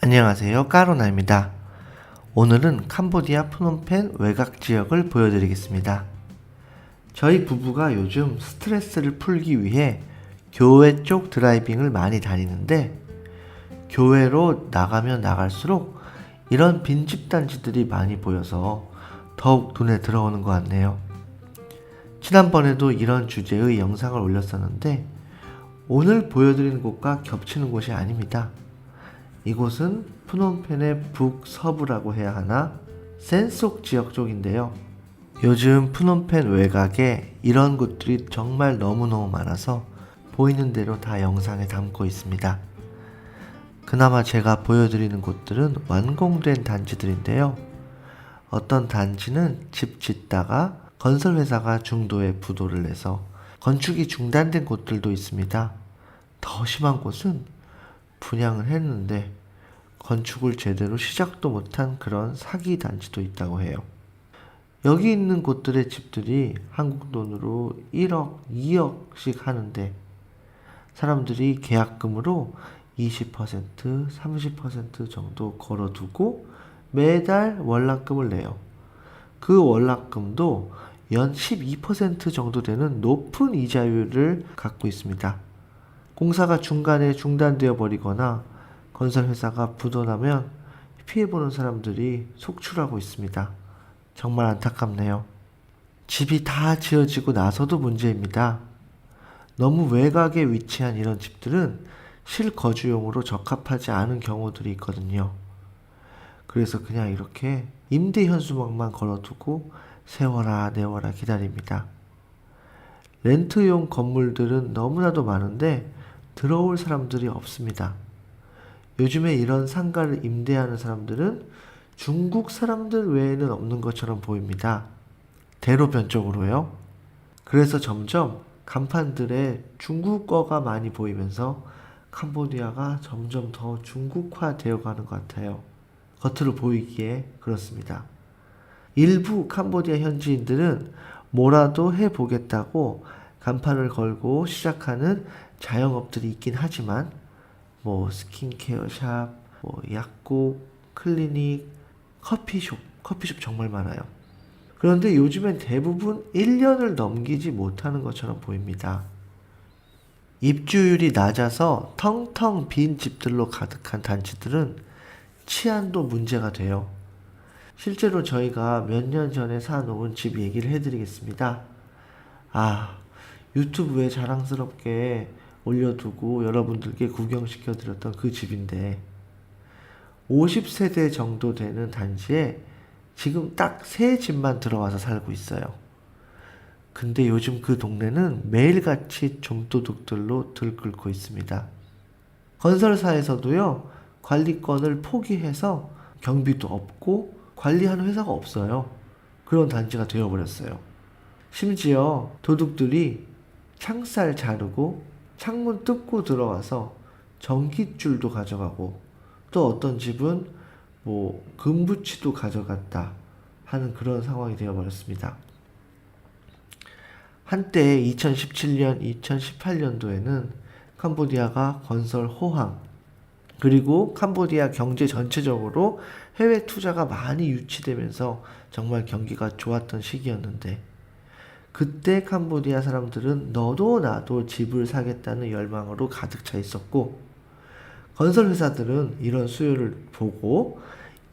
안녕하세요. 까로나입니다. 오늘은 캄보디아 프놈펜 외곽 지역을 보여드리겠습니다. 저희 부부가 요즘 스트레스를 풀기 위해 교회 쪽 드라이빙을 많이 다니는데 교회로 나가면 나갈수록 이런 빈집 단지들이 많이 보여서 더욱 눈에 들어오는 것 같네요. 지난번에도 이런 주제의 영상을 올렸었는데 오늘 보여드리는 곳과 겹치는 곳이 아닙니다. 이곳은 프놈펜의 북서부라고 해야 하나 센속 지역 쪽인데요. 요즘 프놈펜 외곽에 이런 곳들이 정말 너무너무 많아서 보이는 대로 다 영상에 담고 있습니다. 그나마 제가 보여드리는 곳들은 완공된 단지들인데요. 어떤 단지는 집 짓다가 건설회사가 중도에 부도를 내서 건축이 중단된 곳들도 있습니다. 더 심한 곳은 분양을 했는데 건축을 제대로 시작도 못한 그런 사기 단지도 있다고 해요. 여기 있는 곳들의 집들이 한국 돈으로 1억, 2억씩 하는데 사람들이 계약금으로 20%, 30% 정도 걸어두고 매달 월납금을 내요. 그 월납금도 연 12% 정도 되는 높은 이자율을 갖고 있습니다. 공사가 중간에 중단되어 버리거나 건설회사가 부도나면 피해보는 사람들이 속출하고 있습니다. 정말 안타깝네요. 집이 다 지어지고 나서도 문제입니다. 너무 외곽에 위치한 이런 집들은 실거주용으로 적합하지 않은 경우들이 있거든요. 그래서 그냥 이렇게 임대 현수막만 걸어두고 세워라 내워라 기다립니다. 렌트용 건물들은 너무나도 많은데 들어올 사람들이 없습니다. 요즘에 이런 상가를 임대하는 사람들은 중국 사람들 외에는 없는 것처럼 보입니다. 대로변 쪽으로요. 그래서 점점 간판들에 중국어가 많이 보이면서 캄보디아가 점점 더 중국화 되어 가는 것 같아요. 겉으로 보이기에 그렇습니다. 일부 캄보디아 현지인들은 뭐라도 해보겠다고 간판을 걸고 시작하는 자영업들이 있긴 하지만 뭐 스킨케어 샵, 뭐 약국, 클리닉, 커피숍, 커피숍 정말 많아요. 그런데 요즘엔 대부분 1년을 넘기지 못하는 것처럼 보입니다. 입주율이 낮아서 텅텅 빈 집들로 가득한 단지들은 치안도 문제가 돼요. 실제로 저희가 몇 년 전에 사놓은 집 얘기를 해드리겠습니다. 아, 유튜브에 자랑스럽게 올려두고 여러분들께 구경시켜 드렸던 그 집인데 50세대 정도 되는 단지에 지금 딱 세 집만 들어와서 살고 있어요. 근데 요즘 그 동네는 매일같이 좀도둑들로 들끓고 있습니다. 건설사에서도요, 관리권을 포기해서 경비도 없고 관리하는 회사가 없어요. 그런 단지가 되어버렸어요. 심지어 도둑들이 창살 자르고 창문 뜯고 들어와서 전기줄도 가져가고 또 어떤 집은 뭐 금붙이도 가져갔다 하는 그런 상황이 되어버렸습니다. 한때 2017년, 2018년도에는 캄보디아가 건설 호황, 그리고 캄보디아 경제 전체적으로 해외 투자가 많이 유치되면서 정말 경기가 좋았던 시기였는데, 그때 캄보디아 사람들은 너도 나도 집을 사겠다는 열망으로 가득 차 있었고, 건설 회사들은 이런 수요를 보고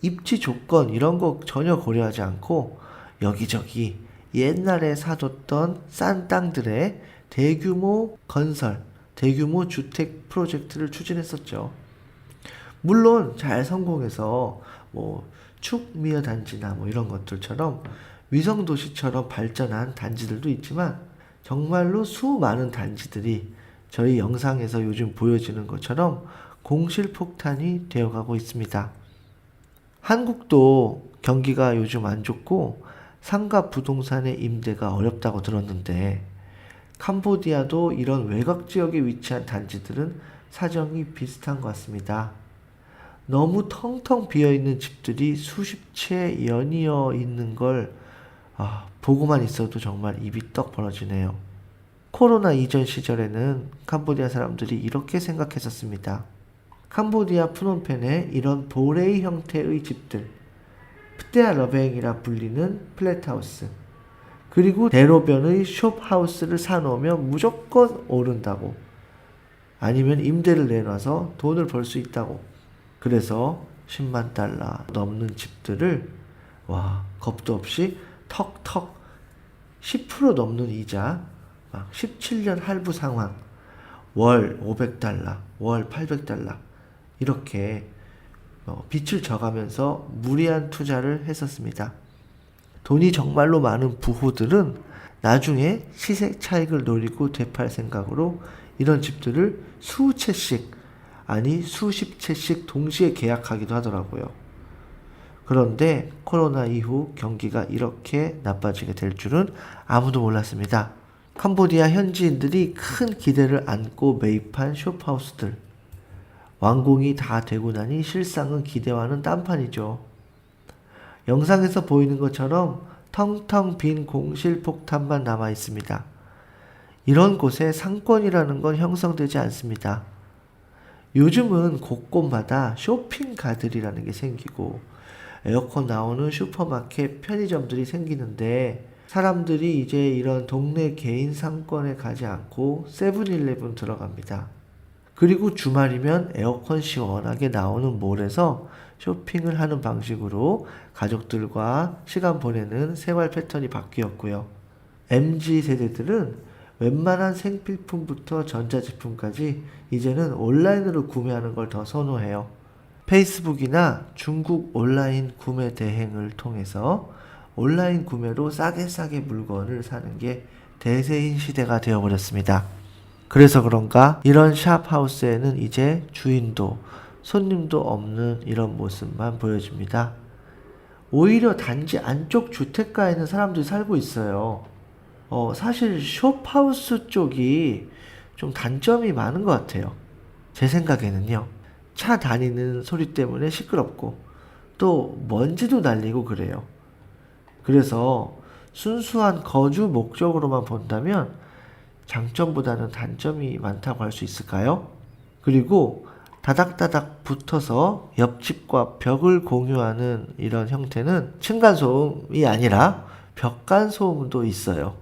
입지 조건 이런 거 전혀 고려하지 않고 여기저기 옛날에 사뒀던 싼 땅들에 대규모 건설, 대규모 주택 프로젝트를 추진했었죠. 물론 잘 성공해서 뭐 축미어 단지나 뭐 이런 것들처럼 위성 도시처럼 발전한 단지들도 있지만 정말로 수많은 단지들이 저희 영상에서 요즘 보여지는 것처럼 공실폭탄이 되어가고 있습니다. 한국도 경기가 요즘 안 좋고 상가 부동산의 임대가 어렵다고 들었는데 캄보디아도 이런 외곽 지역에 위치한 단지들은 사정이 비슷한 것 같습니다. 너무 텅텅 비어 있는 집들이 수십 채 연이어 있는 걸 아, 보고만 있어도 정말 입이 떡 벌어지네요. 코로나 이전 시절에는 캄보디아 사람들이 이렇게 생각했었습니다. 캄보디아 프놈펜에 이런 보레이 형태의 집들, 프테아 러뱅이라 불리는 플랫하우스, 그리고 대로변의 숍하우스를 사놓으면 무조건 오른다고. 아니면 임대를 내놔서 돈을 벌 수 있다고. 그래서 10만 달러 넘는 집들을 와 겁도 없이 턱턱 10% 넘는 이자 막 17년 할부 상황 월 500달러 월 800달러 이렇게 어, 빚을 져가면서 무리한 투자를 했었습니다. 돈이 정말로 많은 부호들은 나중에 시세 차익을 노리고 되팔 생각으로 이런 집들을 수채씩 아니 수십 채씩 동시에 계약하기도 하더라고요. 그런데 코로나 이후 경기가 이렇게 나빠지게 될 줄은 아무도 몰랐습니다. 캄보디아 현지인들이 큰 기대를 안고 매입한 숍하우스들. 완공이 다 되고 나니 실상은 기대와는 딴판이죠. 영상에서 보이는 것처럼 텅텅 빈 공실 폭탄만 남아 있습니다. 이런 곳에 상권이라는 건 형성되지 않습니다. 요즘은 곳곳마다 쇼핑가들이라는 게 생기고 에어컨 나오는 슈퍼마켓, 편의점들이 생기는데 사람들이 이제 이런 동네 개인 상권에 가지 않고 세븐일레븐 들어갑니다. 그리고 주말이면 에어컨 시원하게 나오는 몰에서 쇼핑을 하는 방식으로 가족들과 시간 보내는 생활 패턴이 바뀌었고요. MZ 세대들은 웬만한 생필품부터 전자제품까지 이제는 온라인으로 구매하는 걸 더 선호해요. 페이스북이나 중국 온라인 구매 대행을 통해서 온라인 구매로 싸게 싸게 물건을 사는 게 대세인 시대가 되어버렸습니다. 그래서 그런가 이런 샵하우스에는 이제 주인도 손님도 없는 이런 모습만 보여집니다. 오히려 단지 안쪽 주택가에는 사람들이 살고 있어요. 어, 사실 숍하우스 쪽이 좀 단점이 많은 것 같아요. 제 생각에는요. 차 다니는 소리 때문에 시끄럽고 또 먼지도 날리고 그래요. 그래서 순수한 거주 목적으로만 본다면 장점보다는 단점이 많다고 할 수 있을까요? 그리고 다닥다닥 붙어서 옆집과 벽을 공유하는 이런 형태는 층간소음이 아니라 벽간소음도 있어요.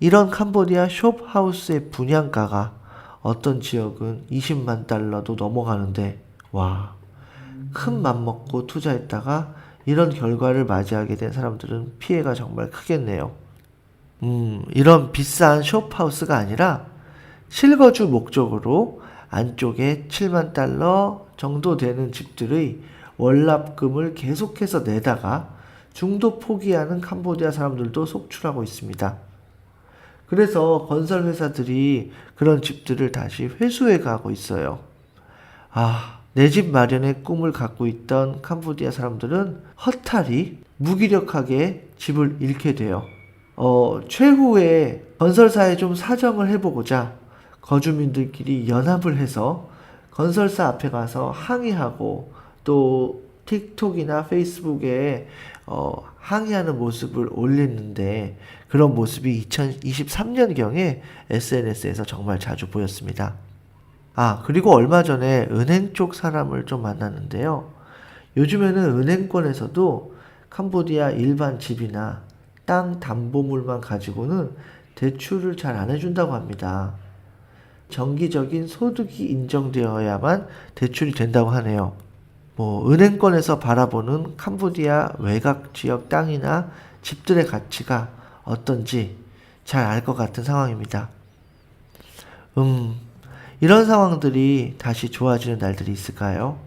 이런 캄보디아 숍하우스의 분양가가 어떤 지역은 20만 달러도 넘어가는데 와, 큰 맘 먹고 투자했다가 이런 결과를 맞이하게 된 사람들은 피해가 정말 크겠네요. 음, 이런 비싼 숍하우스가 아니라 실거주 목적으로 안쪽에 7만 달러 정도 되는 집들의 월납금을 계속해서 내다가 중도 포기하는 캄보디아 사람들도 속출하고 있습니다. 그래서 건설 회사들이 그런 집들을 다시 회수해 가고 있어요. 아, 내 집 마련의 꿈을 갖고 있던 캄보디아 사람들은 허탈이 무기력하게 집을 잃게 돼요. 어, 최후에 건설사에 좀 사정을 해보고자 거주민들끼리 연합을 해서 건설사 앞에 가서 항의하고 또 틱톡이나 페이스북에 어, 항의하는 모습을 올렸는데 그런 모습이 2023년경에 SNS에서 정말 자주 보였습니다. 아, 그리고 얼마 전에 은행 쪽 사람을 좀 만났는데요. 요즘에는 은행권에서도 캄보디아 일반 집이나 땅 담보물만 가지고는 대출을 잘 안 해준다고 합니다. 정기적인 소득이 인정되어야만 대출이 된다고 하네요. 뭐 은행권에서 바라보는 캄보디아 외곽 지역 땅이나 집들의 가치가 어떤지 잘 알 것 같은 상황입니다. 음, 이런 상황들이 다시 좋아지는 날들이 있을까요?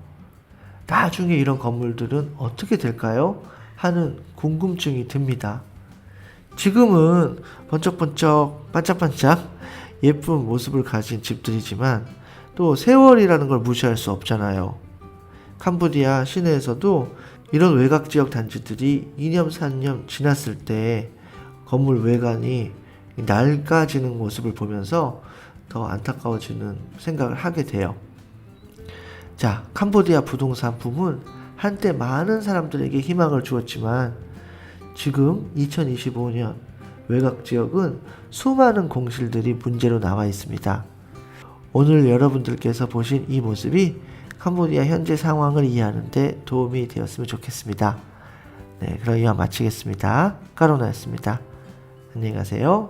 나중에 이런 건물들은 어떻게 될까요? 하는 궁금증이 듭니다. 지금은 번쩍번쩍 반짝반짝 예쁜 모습을 가진 집들이지만 또 세월이라는 걸 무시할 수 없잖아요. 캄보디아 시내에서도 이런 외곽 지역 단지들이 2년, 3년 지났을 때 건물 외관이 낡아지는 모습을 보면서 더 안타까워지는 생각을 하게 돼요. 자, 캄보디아 부동산 붐은 한때 많은 사람들에게 희망을 주었지만 지금 2025년 외곽 지역은 수많은 공실들이 문제로 남아 있습니다. 오늘 여러분들께서 보신 이 모습이 캄보디아 현재 상황을 이해하는데 도움이 되었으면 좋겠습니다. 네, 그럼 이만 마치겠습니다. 까로나였습니다. 안녕히 가세요.